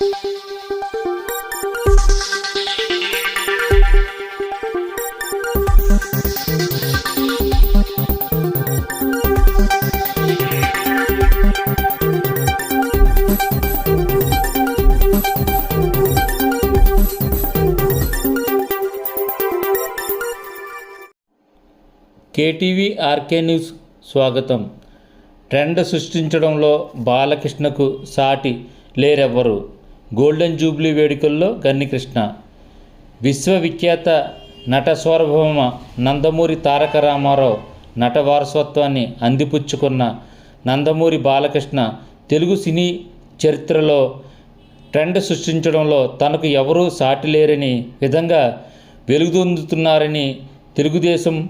KTV RK news స్వాగతం. Trend సృష్టించడంలో బాలకృష్ణకు సాటి లేరెవ్వరు. గోల్డెన్ జూబ్లీ వేడుకల్లో గన్నికృష్ణ. విశ్వవిఖ్యాత నట సార్వభౌమ నందమూరి తారక రామారావు నట వారసత్వాన్ని అందిపుచ్చుకున్న నందమూరి బాలకృష్ణ తెలుగు సినీ చరిత్రలో ట్రెండ్ సృష్టించడంలో తనకు ఎవరూ సాటి లేరని విధంగా వెలుగుదొందుతున్నారని తెలుగుదేశం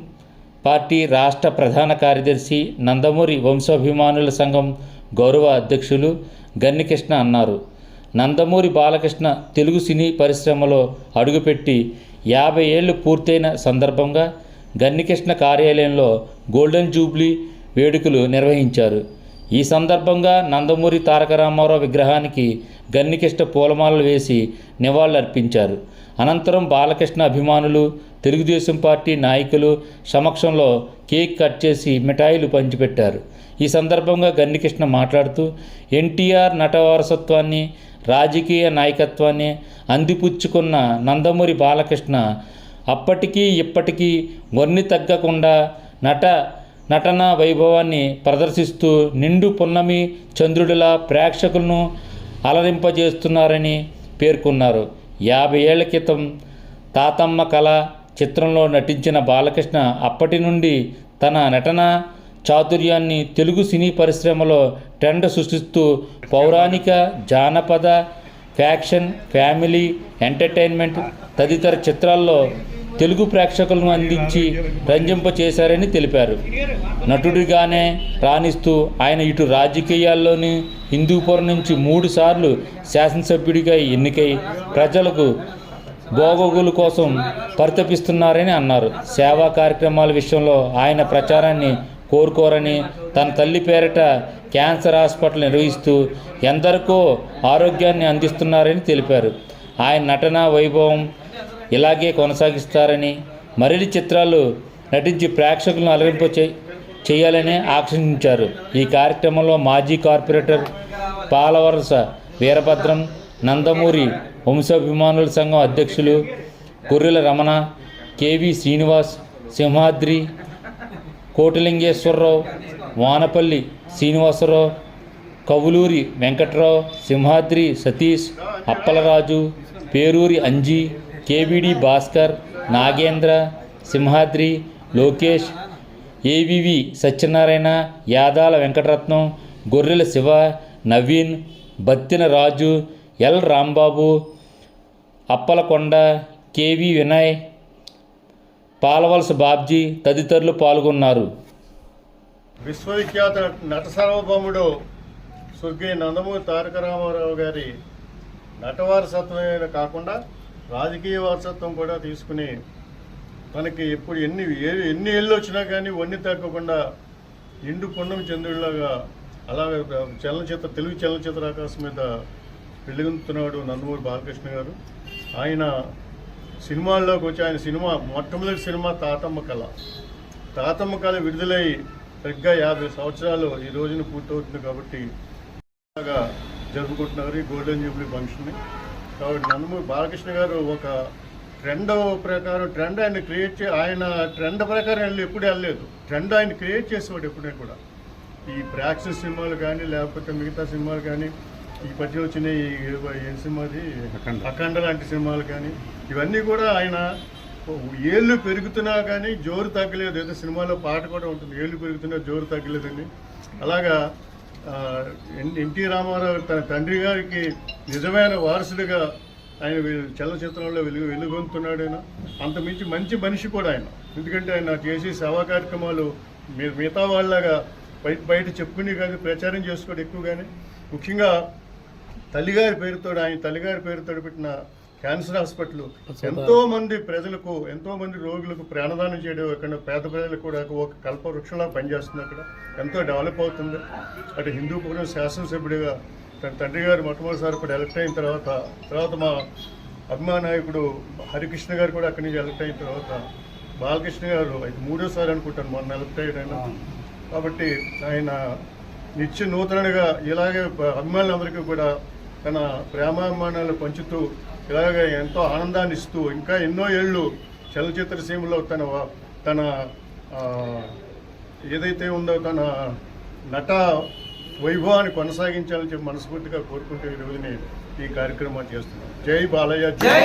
పార్టీ రాష్ట్ర ప్రధాన కార్యదర్శి నందమూరి వంశాభిమానుల సంఘం గౌరవ అధ్యక్షులు గన్నికృష్ణ అన్నారు. నందమూరి బాలకృష్ణ తెలుగు సినీ పరిశ్రమలో అడుగుపెట్టి యాభై ఏళ్ళు పూర్తయిన సందర్భంగా గన్నికృష్ణ కార్యాలయంలో గోల్డెన్ జూబ్లీ వేడుకలు నిర్వహించారు. ఈ సందర్భంగా నందమూరి తారక రామారావు విగ్రహానికి గన్నికృష్ణ పూలమాలలు వేసి నివాళులర్పించారు. అనంతరం బాలకృష్ణ అభిమానులు తెలుగుదేశం పార్టీ నాయకులు సమక్షంలో కేక్ కట్ చేసి మిఠాయిలు పంచిపెట్టారు. ఈ సందర్భంగా గన్నికృష్ణ మాట్లాడుతూ ఎన్టీఆర్ నట వారసత్వాన్ని రాజకీయ నాయకత్వాన్ని అందిపుచ్చుకున్న నందమూరి బాలకృష్ణ అప్పటికీ ఇప్పటికీ వన్ని తగ్గకుండా నట నటన వైభవాన్ని ప్రదర్శిస్తూ నిండు పున్నమి చంద్రుడిలా ప్రేక్షకులను అలరింపజేస్తున్నారని పేర్కొన్నారు. యాభై ఏళ్ళ క్రితం తాతమ్మ కళ చిత్రంలో నటించిన బాలకృష్ణ అప్పటి నుండి తన నటన చాతుర్యాన్ని తెలుగు సినీ పరిశ్రమలో ట్రెండ్ సృష్టిస్తూ పౌరాణిక జానపద ఫ్యాక్షన్ ఫ్యామిలీ ఎంటర్టైన్మెంట్ తదితర చిత్రాల్లో తెలుగు ప్రేక్షకులను అందించి రంజింప చేశారని తెలిపారు. నటుడిగానే రాణిస్తూ ఆయన ఇటు రాజకీయాల్లోని హిందూపురం నుంచి మూడుసార్లు శాసనసభ్యుడిగా ఎన్నికై ప్రజలకు భోగోగుల కోసం పరితపిస్తున్నారని అన్నారు. సేవా కార్యక్రమాల విషయంలో ఆయన ప్రచారాన్ని కోరుకోరని తన తల్లి పేరిట క్యాన్సర్ హాస్పిటల్ నిర్వహిస్తూ ఎందరికో ఆరోగ్యాన్ని అందిస్తున్నారని తెలిపారు. ఆయన నటన వైభవం ఇలాగే కొనసాగిస్తారని మరిన్ని చిత్రాలు నటించి ప్రేక్షకులను అలరింప చేయాలని ఆకాంక్షించారు. ఈ కార్యక్రమంలో మాజీ కార్పొరేటర్ పాలవరస వీరభద్రం నందమూరి వంశాభిమానుల సంఘం అధ్యక్షులు Gorrela Ramana KV Srinivas Simhadri Kotilingeswararao Vanapalli Srinivasarao Kavuluri Venkatrao Simhadri Satish Appalaraju Peruri Anji KVD Bhaskar Nagendra Simhadri Lokesh AVV Satyanarayana Yadala Venkataratnam Gorrela Siva Naveen Battina Raju L Rambabu Appalakonda KV Vinay Palavalasa Babji తదితరులు పాల్గొన్నారు. విశ్వవిఖ్యాత నట సార్వభౌముడు స్వర్గీయ నందమూరి తారక రామారావు గారి నటవారసత్వమే కాకుండా రాజకీయ వారసత్వం కూడా తీసుకుని తనకి ఎప్పుడు ఎన్ని ఏ- ఎన్ని ఏళ్ళు వచ్చినా కానీ వన్ని తగ్గకుండా ఇండు పుణ్యం చంద్రుడిలాగా అలాగే చలనచిత్ర తెలుగు చలనచిత్ర ఆకాశం మీద వెలుగుతున్నాడు నందమూరి బాలకృష్ణ గారు. ఆయన సినిమాల్లోకి వచ్చి ఆయన సినిమా మొట్టమొదటి సినిమా తాతమ్మ కళ. తాతమ్మ కళ విడుదలై సరిగ్గా యాభై సంవత్సరాలు ఈ రోజున పూర్తవుతుంది కాబట్టి బాగా జరుపుకుంటున్నారు ఈ గోల్డెన్ జూబ్లీ ఫంక్షన్ని. కాబట్టి నందమూరి బాలకృష్ణ గారు ఒక ట్రెండ్ ప్రకారం ట్రెండ్ ఆయన క్రియేట్ చే ఆయన ట్రెండ్ ప్రకారం వెళ్ళి ఎప్పుడు వెళ్ళలేదు. ట్రెండ్ ఆయన క్రియేట్ చేసేవాడు ఎప్పుడే కూడా. ఈ ప్రాక్సిస్ సినిమాలు కానీ లేకపోతే మిగతా సినిమాలు కానీ ఈ మధ్య వచ్చిన ఈ సినిమాది అఖండ. లాంటి సినిమాలు కానీ ఇవన్నీ కూడా ఆయన ఏళ్ళు పెరుగుతున్నా కానీ జోరు తగ్గలేదు. ఏదో సినిమాలో పాట కూడా ఉంటుంది. ఏళ్ళు పెరుగుతున్నా జోరు తగ్గలేదని. అలాగా ఎన్టీ రామారావు తన తండ్రి గారికి నిజమైన వారసుడిగా ఆయన చలనచిత్రంలో వెలుగు వెలుగొందుతున్నాడు ఆయన అంతమించి మంచి మనిషి కూడా ఆయన. ఎందుకంటే ఆయన చేసే సేవా కార్యక్రమాలు మీ- మిగతా వాళ్ళలాగా బయట బయట చెప్పుకుని కానీ ప్రచారం చేసుకోవడం ఎక్కువ కానీ ముఖ్యంగా తల్లిగారి పేరుతో ఆయన తల్లిగారి పేరుతో పెట్టిన క్యాన్సర్ హాస్పిటల్ ఎంతో మంది ప్రజలకు ఎంతో మంది రోగులకు ప్రాణదానం చేయడం అక్కడ పేద ప్రజలకు కూడా ఒక కల్ప వృక్షంలా పనిచేస్తుంది అక్కడ. ఎంతో డెవలప్ అవుతుంది. అటు హిందూపురం శాసనసభ్యుడిగా తన తండ్రి గారు మొట్టమొదటిసారి ఇప్పుడు ఎలక్ట్ అయిన తర్వాత తర్వాత మా అభిమాన నాయకుడు హరికృష్ణ గారు కూడా అక్కడి నుంచి ఎలక్ట్ అయిన తర్వాత బాలకృష్ణ గారు ఇది మూడోసారి అనుకుంటాను మొన్న ఎలక్ట్ అయ్యాడు కాబట్టి ఆయన నిత్య నూతనగా ఇలాగే అభిమానులందరికీ కూడా తన ప్రేమాభిమానాలు పంచుతూ ఇలాగే ఎంతో ఆనందాన్ని ఇస్తూ ఇంకా ఎన్నో ఏళ్ళు చలచిత్ర సీమలో తన తన ఏదైతే ఉందో తన నట వైభవాన్ని కొనసాగించాలని చెప్పి మనస్ఫూర్తిగా కోరుకుంటూ ఈ రోజుని ఈ కార్యక్రమాన్ని చేస్తున్నాం. జై బాలయ్య జై